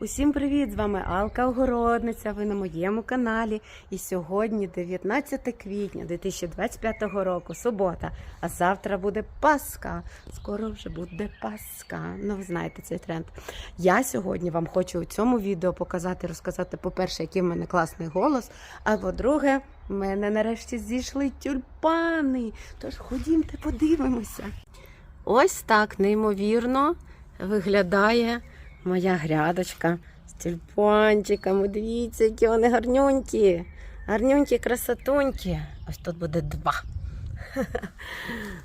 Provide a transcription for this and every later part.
Усім привіт! З вами Алка Огородниця. Ви на моєму каналі. І сьогодні 19 квітня 2025 року, субота. А завтра буде Пасха. Скоро вже буде Пасха. Ну, ви знаєте цей тренд. Я сьогодні вам хочу у цьому відео показати, розказати, по-перше, який в мене класний голос. А по-друге, в мене нарешті зійшли тюльпани. Тож ходімте, подивимося. Ось так неймовірно виглядає моя грядочка з тюльпанчиками. Дивіться, які вони гарнюнькі. Гарнюнькі, красотунькі. Ось тут буде два.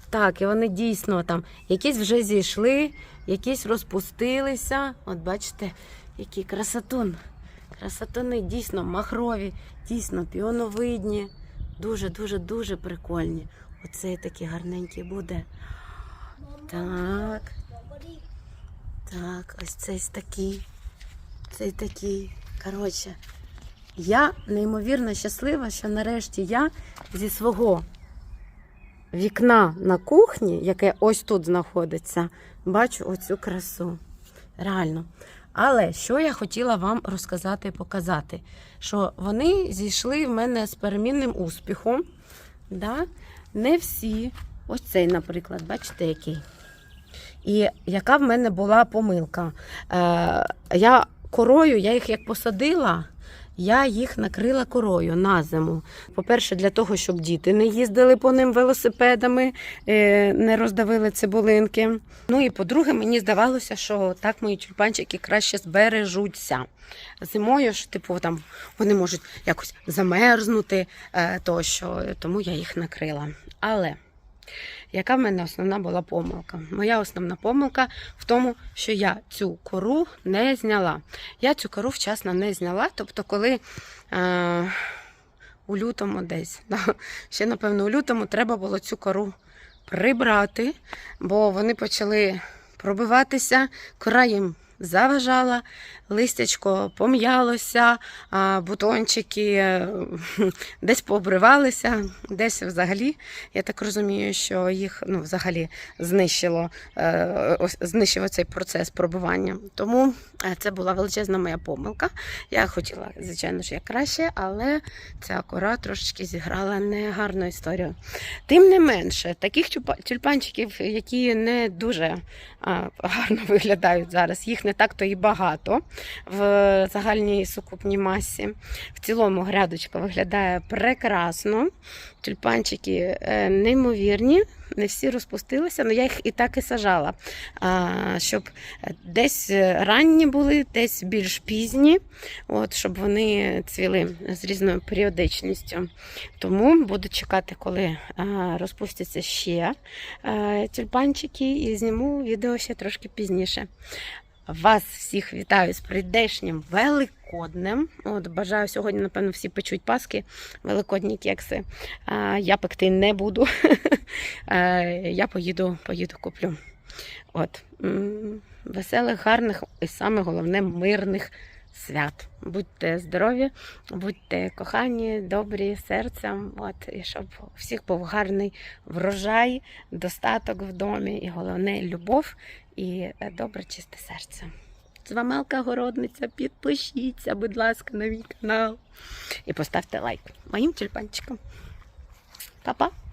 Так, і вони дійсно там якісь вже зійшли, якісь розпустилися. От бачите, який красотун. Красотуни дійсно махрові, дійсно піоновидні. Дуже-дуже дуже прикольні. Оцей такий гарненький буде. Так. Так, ось цей такий. Цей такий. Коротше, я неймовірно щаслива, що нарешті я зі свого вікна на кухні, яке ось тут знаходиться, бачу оцю красу. Реально. Але що я хотіла вам розказати і показати, що вони зійшли в мене з перемінним успіхом. Да? Не всі. Ось цей, наприклад, бачите, який. І яка в мене була помилка? Е, я корою, я їх як посадила, я їх накрила корою на зиму. По-перше, для того, щоб діти не їздили по ним велосипедами, е, не роздавили цибулинки. Ну і по-друге, мені здавалося, що так мої тюльпанчики краще збережуться. Зимою ж, типу, там вони можуть якось замерзнути е, тощо, тому я їх накрила. Але яка в мене основна була помилка? Моя основна помилка в тому, що я цю кору не зняла. Я цю кору вчасно не зняла. Тобто, коли е, у лютому десь, ще, напевно, у лютому треба було цю кору прибрати, бо вони почали пробиватися, кора їм заважала, листячко пом'ялося, бутончики е, десь пообривалися, десь взагалі. Я так розумію, що їх ну, взагалі знищило, е, знищив цей процес пробивання. Тому е, це була величезна моя помилка. Я хотіла, звичайно ж, як краще, але ця кора трошечки зіграла негарну історію. Тим не менше, таких тюльпанчиків, які не дуже гарно виглядають зараз, їх не так то і багато в загальній сукупній масі. В цілому грядочка виглядає прекрасно. Тюльпанчики е, неймовірні, не всі розпустилися, але я їх і так і сажала, щоб десь ранні були, десь більш пізні, от, щоб вони цвіли з різною періодичністю. Тому буду чекати, коли а, розпустяться ще тюльпанчики, і зніму відео ще трошки пізніше. Вас всіх вітаю з прийдешнім Великоднем. От, бажаю сьогодні, напевно, всі печуть паски, великодні кекси. А, я пекти не буду. Я поїду, поїду куплю. От. Веселих, гарних і саме головне мирних свят. Будьте здорові, будьте кохані, добрі серцем. От, і щоб у всіх був гарний врожай, достаток в домі, і головне любов і е, добре чисте серце. З вами Алка Городниця. Підпишіться, будь ласка, на мій канал. І поставте лайк моїм тюльпанчикам. Па-па!